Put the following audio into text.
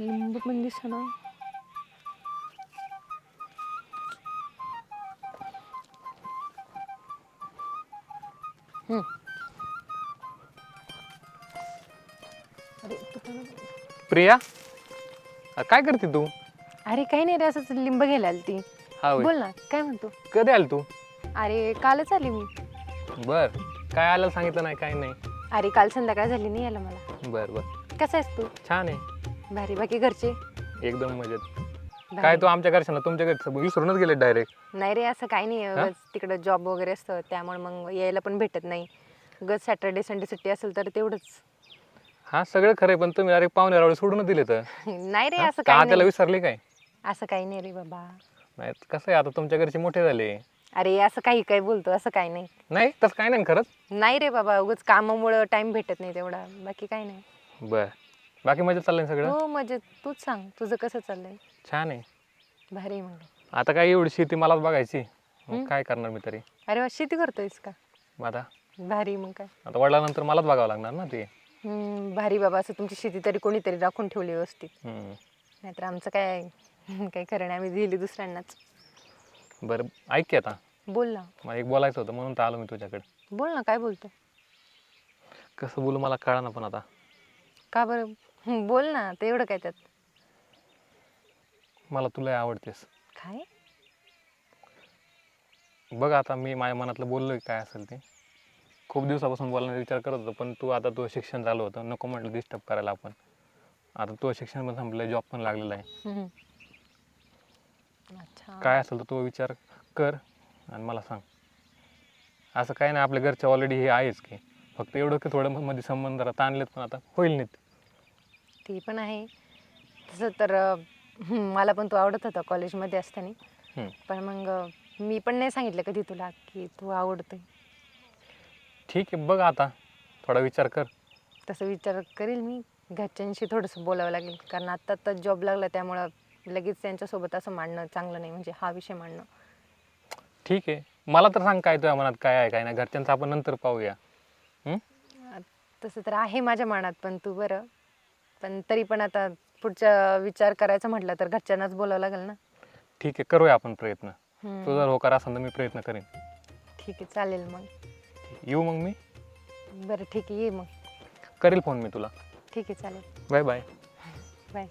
लिंबू पण दिसना. प्रिया? अ, काय करते तू? अरे काही नाही रे असंच लिंब घ्यायला आली ती हा होय. बोल ना काय म्हणतो? कधी आली तू? अरे कालच आली मी. बर. काय आलं सांगितलं नाही काय नाही. अरे काल संध्याकाळ झाली नाही यायला मला. बर बर. कसा आहेस तू? छान आहे. भारी. बाकी घरचे? एकदम मजेत. काय. तू आमच्या घरच्यांना? तुमच्या घरी विसरूनच गेले डायरेक्ट नाही रे असं काही नाही. तिकडं जॉब वगैरे असतं त्यामुळे मग यायला पण भेटत नाही. उगाच सॅटर्डे संडे सुट्टी असेल तर तेवढंच. हा सगळं खरं आहे पण तुम्ही अरे पाहुणे रावळे सोडून दिले तर नाही रे? असं का काही त्याला नाही. विसरले काय? असं काही नाही रे बाबा. नाही कसं आहे आता तुमच्या घरचे मोठे झाले. अरे असं काही काही बोलतो असं काही नाही. नाही तसं काय नाही ना खरंच? नाही रे बाबा उगाच कामामुळं टाइम भेटत नाही तेवढा. बाकी काही नाही. बर. बाकी मजेत चाललंय सगळं? हो म्हणजे तूच सांग तुझं कसं चाललंय? छान आहे. भारी मग आता काय एवढी शेती मलाच बघायची? मग. काय करणार मी तरी? अरे वा शेती करतोयस का? मग आता? भारी मग काय? आता वडिलांनंतर मलाच बघावं लागणार ना ते. हम्म, भारी बाबा असं तुमची शेती तरी कोणीतरी राखून ठेवली व्यवस्थित. हम्म. नाहीतर आमचं काय काही खरं नाही आम्ही दिली दुसऱ्यांनाच. बरं ऐक की आता. बोल ना. मला एक बोलायचं होतं म्हणून तर आलो मी तुझ्याकडे. बोल ना काय बोलतो कसं बोलू मला कळा ना पण आता. का बरं? हं, बोल ना ते एवढं काय त्यात? मला तुला आवडतेस. काय? बघ आता मी माझ्या मनातलं बोललोय काय असेल ते. खूप दिवसापासून बोलण्याचा विचार करत होतो पण तू आता तुझं शिक्षण चालू होतं नको म्हटलं डिस्टर्ब करायला आपण. आता तुझं शिक्षण पण संपलं जॉब पण लागलेला आहे. हं. अच्छा. काय असेल तर तू विचार कर आणि मला सांग. असं काय नाही आपल्या घरच्या ऑलरेडी हे आहेच की. फक्त एवढं की थोडं मध्ये संबंध जरा ताणलेत पण आता. होईल नाहीत ते पण आहे. तसं तर अं, मला पण तू आवडत होता कॉलेजमध्ये असताना. पण मग अं, मी पण नाही सांगितलं कधी तुला की तू आवडतोय. ठीक आहे बघ आता. थोडा विचार कर. तसं विचार करेल मी. घरच्यांशी थोडंसं बोलावं लागेल. कारण आत्ता आता जॉब लागला त्यामुळं लगेच त्यांच्यासोबत असं मांडणं चांगलं नाही. म्हणजे हा विषय मांडणं. ठीक आहे. मला तर सांग काय तुझ्या मनात काय आहे काय नाही. घरच्यांचं आपण नंतर पाहूया. तसं तर आहे माझ्या मनात पण तू बरं. पण तरी पण आता पुढचा विचार करायचा म्हटलं तर घरच्यांनाच बोलावं लागेल ना? ठीक आहे करूया आपण प्रयत्न. तू जर होकार असेल तर मी प्रयत्न करेन. ठीक आहे चालेल मग. येऊ मग मी? बरं ठीक आहे ये मग. करेल फोन मी तुला. ठीक आहे चालेल. Bye bye. बाय.